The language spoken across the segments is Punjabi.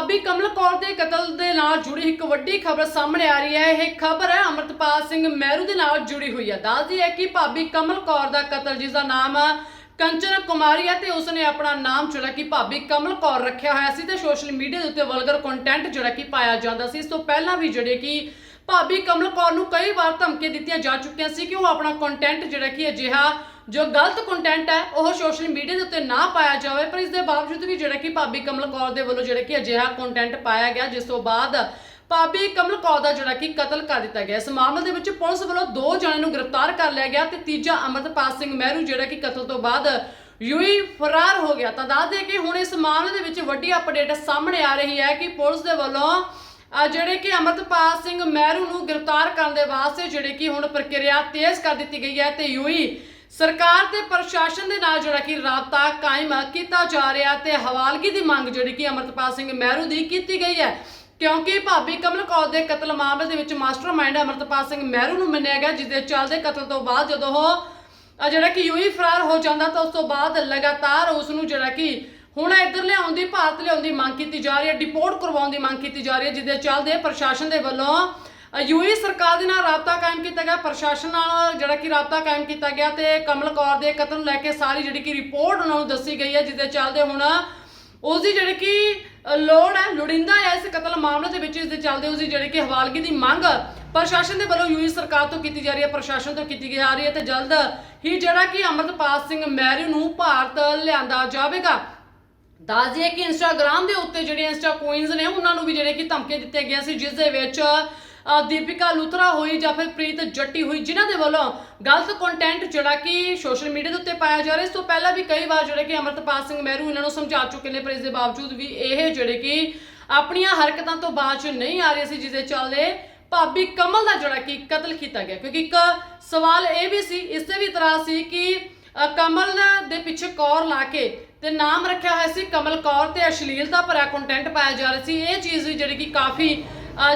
ਭਾਬੀ ਕਮਲ ਕੌਰ ਦੇ ਕਤਲ ਦੇ ਨਾਲ ਜੁੜੀ ਇੱਕ ਵੱਡੀ ਖਬਰ ਸਾਹਮਣੇ ਆ ਰਹੀ ਹੈ। ਇਹ ਖਬਰ ਹੈ ਅਮਰਤਪਾਲ ਸਿੰਘ ਮਹਿਰੂ ਦੇ ਨਾਲ ਜੁੜੀ ਹੋਈ ਹੈ। ਦੱਸਦੀ ਹੈ ਕਿ ਭਾਬੀ ਕਮਲ ਕੌਰ ਦਾ ਕਤਲ, ਜਿਸ ਦਾ ਨਾਮ ਕੰਚਨ ਕੁਮਾਰੀ ਹੈ ਤੇ ਉਸਨੇ ਆਪਣਾ ਨਾਮ ਜਿਹੜਾ ਕਿ ਭਾਬੀ ਕਮਲ ਕੌਰ ਰੱਖਿਆ ਹੋਇਆ ਸੀ ਤੇ ਸੋਸ਼ਲ ਮੀਡੀਆ ਦੇ ਉੱਤੇ ਵਲਗਰ ਕੰਟੈਂਟ ਜਿਹੜਾ ਕਿ ਪਾਇਆ ਜਾਂਦਾ ਸੀ। ਇਸ ਤੋਂ ਪਹਿਲਾਂ ਵੀ ਜਿਹੜੇ ਕਿ ਭਾਬੀ ਕਮਲ ਕੌਰ ਨੂੰ ਕਈ ਵਾਰ ਧਮਕੀਆਂ ਦਿੱਤੀਆਂ ਜਾ ਚੁੱਕੀਆਂ ਸੀ ਕਿ ਉਹ ਆਪਣਾ ਕੰਟੈਂਟ ਜਿਹੜਾ ਕਿ ਅਜਿਹਾ ਜੋ ਗਲਤ ਕੰਟੈਂਟ ਹੈ, ਉਹ ਸੋਸ਼ਲ ਮੀਡੀਆ ਦੇ ਉੱਤੇ ਨਾ ਪਾਇਆ ਜਾਵੇ। ਪਰ ਇਸ ਦੇ ਬਾਵਜੂਦ ਵੀ ਜਿਹੜਾ ਕਿ ਭਾਬੀ ਕਮਲ ਕੌਰ ਦੇ ਵੱਲੋਂ ਜਿਹੜਾ ਕਿ ਅਜਿਹਾ ਕੰਟੈਂਟ ਪਾਇਆ ਗਿਆ, ਜਿਸ ਤੋਂ ਬਾਅਦ ਭਾਬੀ ਕਮਲ ਕੌਰ ਦਾ ਜਿਹੜਾ ਕਿ ਕਤਲ ਕਰ ਦਿੱਤਾ ਗਿਆ। ਇਸ ਮਾਮਲੇ ਦੇ ਵਿੱਚ ਪੁਲਿਸ ਵੱਲੋਂ ਦੋ ਜਣਿਆਂ ਨੂੰ ਗ੍ਰਿਫਤਾਰ ਕਰ ਲਿਆ ਗਿਆ ਤੇ ਤੀਜਾ ਅਮਰਤਪਾਲ ਸਿੰਘ ਮਹਿਰੂ ਜਿਹੜਾ ਕਿ ਕਤਲ ਤੋਂ ਬਾਅਦ ਯੂਈ ਫਰਾਰ ਹੋ ਗਿਆ। ਤਾਂ ਦੱਸ ਦੇ ਕਿ ਹੁਣ ਇਸ ਮਾਮਲੇ ਦੇ ਵਿੱਚ ਵੱਡੀ ਅਪਡੇਟ ਸਾਹਮਣੇ ਆ ਰਹੀ ਹੈ ਕਿ ਪੁਲਿਸ ਦੇ ਵੱਲੋਂ ਜਿਹੜੇ ਕਿ ਅਮਰਤਪਾਲ ਸਿੰਘ ਮਹਿਰੂ ਨੂੰ ਗ੍ਰਿਫਤਾਰ ਕਰਨ ਦੇ ਵਾਸਤੇ ਜਿਹੜੇ ਕਿ ਹੁਣ ਪ੍ਰਕਿਰਿਆ ਤੇਜ਼ ਕਰ ਦਿੱਤੀ ਗਈ ਹੈ ਤੇ ਯੂਈ ਸਰਕਾਰ ਤੇ ਪ੍ਰਸ਼ਾਸਨ ਦੇ ਨਾਲ ਜਿਹੜਾ ਕਿ ਰਾਬਤਾ ਕਾਇਮ ਕੀਤਾ ਜਾ ਰਿਹਾ ਤੇ ਹਵਾਲਗੀ ਦੀ ਮੰਗ ਜਿਹੜੀ ਕਿ ਅਮਰਤਪਾਲ ਸਿੰਘ ਮਹਿਰੂ ਦੀ ਕੀਤੀ ਗਈ ਹੈ। ਕਿਉਂਕਿ ਭਾਬੀ ਕਮਲ ਕੌਰ ਦੇ ਕਤਲ ਮਾਮਲੇ ਦੇ ਵਿੱਚ ਮਾਸਟਰਮਾਈਂਡ ਅਮਰਤਪਾਲ ਸਿੰਘ ਮਹਿਰੂ ਨੂੰ ਮੰਨਿਆ ਗਿਆ, ਜਿਸ ਦੇ ਚੱਲਦੇ ਕਤਲ ਤੋਂ ਬਾਅਦ ਜਦੋਂ ਉਹ ਜਿਹੜਾ ਕਿ ਯੂਈ ਫਰਾਰ ਹੋ ਜਾਂਦਾ ਤਾਂ ਉਸ ਤੋਂ ਬਾਅਦ ਲਗਾਤਾਰ ਉਸ ਨੂੰ ਜਿਹੜਾ ਕਿ ਹੁਣ ਇੱਧਰ ਲਿਆਉਣ ਦੀ ਭਾਰਤ ਲਿਆਉਣ ਦੀ ਮੰਗ ਕੀਤੀ ਜਾ ਰਹੀ ਹੈ ਡਿਪੋਰਟ ਕਰਵਾਉਣ ਦੀ ਮੰਗ ਕੀਤੀ ਜਾ ਰਹੀ ਹੈ, ਜਿਹਦੇ ਚੱਲਦੇ ਪ੍ਰਸ਼ਾਸਨ ਦੇ ਵੱਲੋਂ ਯੂਈ ਸਰਕਾਰ ਦੇ ਨਾਲ ਰਾਬਤਾ ਕਾਇਮ ਕੀਤਾ ਗਿਆ, ਪ੍ਰਸ਼ਾਸਨ ਨਾਲ ਜਿਹੜਾ ਕਿ ਰਾਬਤਾ ਕਾਇਮ ਕੀਤਾ ਗਿਆ ਤੇ ਕਮਲ ਕੌਰ ਦੇ ਕਤਲ ਨੂੰ ਲੈ ਕੇ ਸਾਰੀ ਜਿਹੜੀ ਕਿ ਰਿਪੋਰਟ ਉਹਨਾਂ ਨੂੰ ਦੱਸੀ ਗਈ ਹੈ, ਜਿਹਦੇ ਚੱਲਦੇ ਹੁਣ ਉਸ ਦੀ ਜਿਹੜੀ ਕਿ ਲੋੜ ਹੈ, ਲੋੜਿੰਦਾ ਹੈ ਇਸ ਕਤਲ ਮਾਮਲੇ ਦੇ ਵਿੱਚ ਇਸ ਦੇ ਚੱਲਦੇ ਉਸ ਦੀ ਜਿਹੜੀ ਕਿ ਹਵਾਲਗੀ ਦੀ ਮੰਗ ਪ੍ਰਸ਼ਾਸਨ ਦੇ ਵੱਲੋਂ ਯੂਈ ਸਰਕਾਰ ਤੋਂ ਕੀਤੀ ਜਾ ਰਹੀ ਹੈ, ਪ੍ਰਸ਼ਾਸਨ ਤੋਂ ਕੀਤੀ ਜਾ ਰਹੀ ਹੈ ਤੇ ਜਲਦ ਹੀ ਜਿਹੜਾ ਕਿ ਅਮਰਤਪਾਲ ਸਿੰਘ ਮੈਰੀ ਨੂੰ ਭਾਰਤ ਲਿਆਂਦਾ ਜਾਵੇਗਾ। ਦੱਸ ਦਈਏ ਕਿ ਇੰਸਟਾਗ੍ਰam ਦੇ ਉੱਤੇ ਜਿਹੜੀਆਂ ਇੰਸਟਾ ਕੁਈਨਸ ਨੇ, ਉਹਨਾਂ ਨੂੰ ਵੀ ਜਿਹੜੇ ਕਿ ਧਮਕੇ ਦਿੱਤੇ ਗਏ ਸੀ, ਜਿਸ ਦੇ ਵਿੱਚ ਦੀਪਿਕਾ ਲੁਥਰਾ ਹੋਈ ਜਾਂ ਫਿਰ ਪ੍ਰੀਤ ਜੱਟੀ ਹੋਈ, ਜਿਨ੍ਹਾਂ ਦੇ ਵੱਲੋਂ ਗਲਤ ਕੰਟੈਂਟ ਜਿਹੜਾ ਕਿ ਸੋਸ਼ਲ ਮੀਡੀਆ ਦੇ ਉੱਤੇ ਪਾਇਆ ਜਾ ਰਿਹਾ। ਇਸ ਤੋਂ ਪਹਿਲਾਂ ਵੀ ਕਈ ਵਾਰ ਜਿਹੜੇ ਕਿ ਅਮਰਤਪਾਲ ਸਿੰਘ ਮਹਿਰੂ ਇਹਨਾਂ ਨੂੰ ਸਮਝਾ ਚੁੱਕੇ ਨੇ, ਪਰ ਇਸ ਦੇ ਬਾਵਜੂਦ ਵੀ ਇਹ ਜਿਹੜੇ ਕਿ ਆਪਣੀਆਂ ਹਰਕਤਾਂ ਤੋਂ ਬਾਅਦ ਚ ਨਹੀਂ ਆ ਰਹੇ ਸੀ, ਜਿਸ ਦੇ ਚੱਲਦੇ ਭਾਬੀ ਕਮਲ ਦਾ ਜਿਹੜਾ ਕਿ ਕਤਲ ਕੀਤਾ ਗਿਆ। ਕਿਉਂਕਿ ਇੱਕ ਸਵਾਲ ਇਹ ਵੀ ਸੀ, ਇਸੇ ਵੀ ਤਰ੍ਹਾਂ ਸੀ ਕਿ ਕਮਲ ਦੇ ਪਿੱਛੇ ਕੌਰ ਲਾ ਕੇ ਤੇ ਨਾਮ ਰੱਖਿਆ ਹੋਇਆ ਸੀ ਕਮਲ ਕੌਰ ਤੇ ਅਸ਼ਲੀਲਤਾ ਭਰਿਆ ਕੰਟੈਂਟ ਪਾਇਆ ਜਾ ਰਿਹਾ ਸੀ। ਇਹ ਚੀਜ਼ ਵੀ ਜਿਹੜੀ ਕਿ ਕਾਫੀ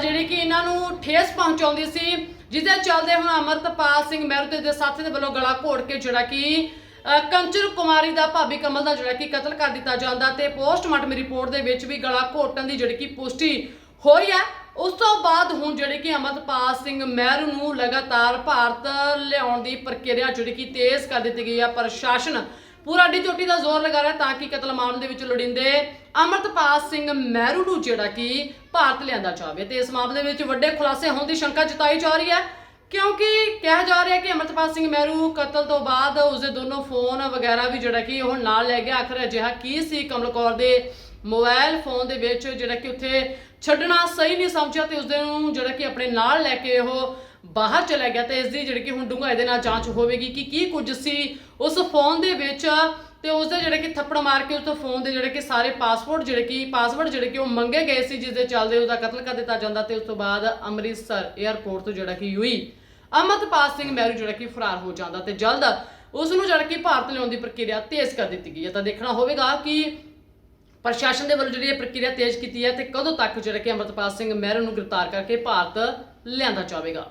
ਜਿਹੜੀ ਕਿ ਇਹਨਾਂ ਨੂੰ ਠੇਸ ਪਹੁੰਚਾਉਂਦੀ ਸੀ, ਜਿਹਦੇ ਚੱਲਦੇ ਹੁਣ ਅਮਰਤਪਾਲ ਸਿੰਘ ਮਹਿਰੂ ਤੇ ਦੇ ਸਾਥੀ ਦੇ ਵੱਲੋਂ ਗਲਾ ਘੋੜ ਕੇ ਜਿਹੜਾ ਕਿ ਕੰਚਨ ਕੁਮਾਰੀ ਦਾ ਭਾਬੀ ਕਮਲ ਦਾ ਜਿਹੜਾ ਕਿ ਕਤਲ ਕਰ ਦਿੱਤਾ ਜਾਂਦਾ ਤੇ ਪੋਸਟਮਾਰਟਮ ਰਿਪੋਰਟ ਦੇ ਵਿੱਚ ਵੀ ਗਲਾ ਘੋਟਣ ਦੀ ਜਿਹੜੀ ਕਿ ਪੁਸ਼ਟੀ ਹੋਈ ਹੈ। ਉਸ ਤੋਂ ਬਾਅਦ ਹੁਣ ਜਿਹੜੇ ਕਿ ਅਮਰਤਪਾਲ ਸਿੰਘ ਮਹਿਰੂ ਨੂੰ ਲਗਾਤਾਰ ਭਾਰਤ ਲਿਆਉਣ ਦੀ ਪ੍ਰਕਿਰਿਆ ਜਿਹੜੀ ਕਿ ਤੇਜ਼ ਕਰ ਦਿੱਤੀ ਗਈ ਹੈ। ਪ੍ਰਸ਼ਾਸਨ ਪੂਰਾ ਡੀ ਚੋਟੀ ਦਾ ਜ਼ੋਰ ਲਗਾ ਰਿਹਾ ਤਾਂ ਕਿ ਕਤਲ ਮਾਮਲੇ ਦੇ ਵਿੱਚ ਲੋੜਿੰਦੇ ਅਮਰਤਪਾਲ ਸਿੰਘ ਮਹਿਰੂ ਨੂੰ ਜਿਹੜਾ ਕਿ ਭਾਰਤ ਲਿਆਂਦਾ ਜਾਵੇ ਤੇ ਇਸ ਮਾਮਲੇ ਵਿੱਚ ਵੱਡੇ ਖੁਲਾਸੇ ਹੋਣ ਦੀ ਸ਼ੰਕਾ ਜਤਾਈ ਜਾ ਰਹੀ ਹੈ। ਕਿਉਂਕਿ ਕਿਹਾ ਜਾ ਰਿਹਾ ਕਿ ਅਮਰਤਪਾਲ ਸਿੰਘ ਮਹਿਰੂ ਕਤਲ ਤੋਂ ਬਾਅਦ ਉਸਦੇ ਦੋਨੋਂ ਫੋਨ ਵਗੈਰਾ ਵੀ ਜਿਹੜਾ ਕਿ ਉਹ ਨਾਲ ਲੈ ਗਿਆ ਆਖਰ ਅਜਿਹਾ ਕੀ ਸੀ? ਕਮਲ ਕੌਰ ਦੇ ਮੋਬਾਈਲ ਫੋਨ ਦੇ ਵਿੱਚ ਜਿਹੜਾ ਕਿ ਉੱਥੇ ਛੱਡਣਾ ਸਹੀ ਨਹੀਂ ਸਮਝਿਆ ਤੇ ਉਸਦੇ ਨੂੰ ਜਿਹੜਾ ਕਿ ਆਪਣੇ ਨਾਲ ਲੈ ਕੇ ਉਹ ਬਾਹਰ ਚਲਾ ਗਿਆ ਤੇ ਇਸ ਦੀ ਜਿਹੜੀ ਕਿ ਹੁਣ ਡੂੰਘਾਈ ਦੇ ਨਾਲ ਜਾਂਚ ਹੋਵੇਗੀ ਕਿ ਕੀ ਕੁਝ ਸੀ ਉਸ ਫੋਨ ਦੇ ਵਿੱਚ ਤੇ ਉਸਦੇ ਜਿਹੜੇ ਕਿ ਥੱਪੜ ਮਾਰ ਕੇ ਉਸ ਤੋਂ ਫੋਨ ਦੇ ਜਿਹੜੇ ਕਿ ਸਾਰੇ ਪਾਸਪੋਰਟ ਜਿਹੜੇ ਕਿ ਪਾਸਵਰਡ ਜਿਹੜੇ ਕਿ ਉਹ ਮੰਗੇ ਗਏ ਸੀ, ਜਿਸ ਦੇ ਚੱਲਦੇ ਉਹਦਾ ਕਤਲ ਕਰ ਦਿੱਤਾ ਜਾਂਦਾ ਤੇ ਉਸ ਤੋਂ ਬਾਅਦ ਅੰਮ੍ਰਿਤਸਰ 에ਅਰਪੋਰਟ ਤੋਂ ਜਿਹੜਾ ਕਿ ਯੂਈ ਅਮਰਤਪਾਲ ਸਿੰਘ ਮਹਿਰੂ ਜਿਹੜਾ ਕਿ ਫਰਾਰ ਹੋ ਜਾਂਦਾ ਤੇ ਜਲਦ ਉਸ ਨੂੰ ਜਿਹੜਾ ਕਿ ਭਾਰਤ ਲਿਆਉਣ ਦੀ ਪ੍ਰਕਿਰਿਆ ਤੇਜ਼ ਕਰ ਦਿੱਤੀ ਗਈ ਹੈ। ਤਾਂ ਦੇਖਣਾ ਹੋਵੇਗਾ ਕਿ ਪ੍ਰਸ਼ਾਸਨ ਦੇ ਵੱਲੋਂ ਜਿਹੜੀ ਇਹ ਪ੍ਰਕਿਰਿਆ ਤੇਜ਼ ਕੀਤੀ ਹੈ ਤੇ ਕਦੋਂ ਤੱਕ ਜਿਹੜਾ ਕਿ ਅਮਰਤਪਾਲ ਸਿੰਘ ਮਹਿਰੂ ਨੂੰ ਗ੍ਰਿਫਤਾਰ ਕਰਕੇ ਭਾਰਤ ਲਿਆਂਦਾ ਜਾਵੇਗਾ।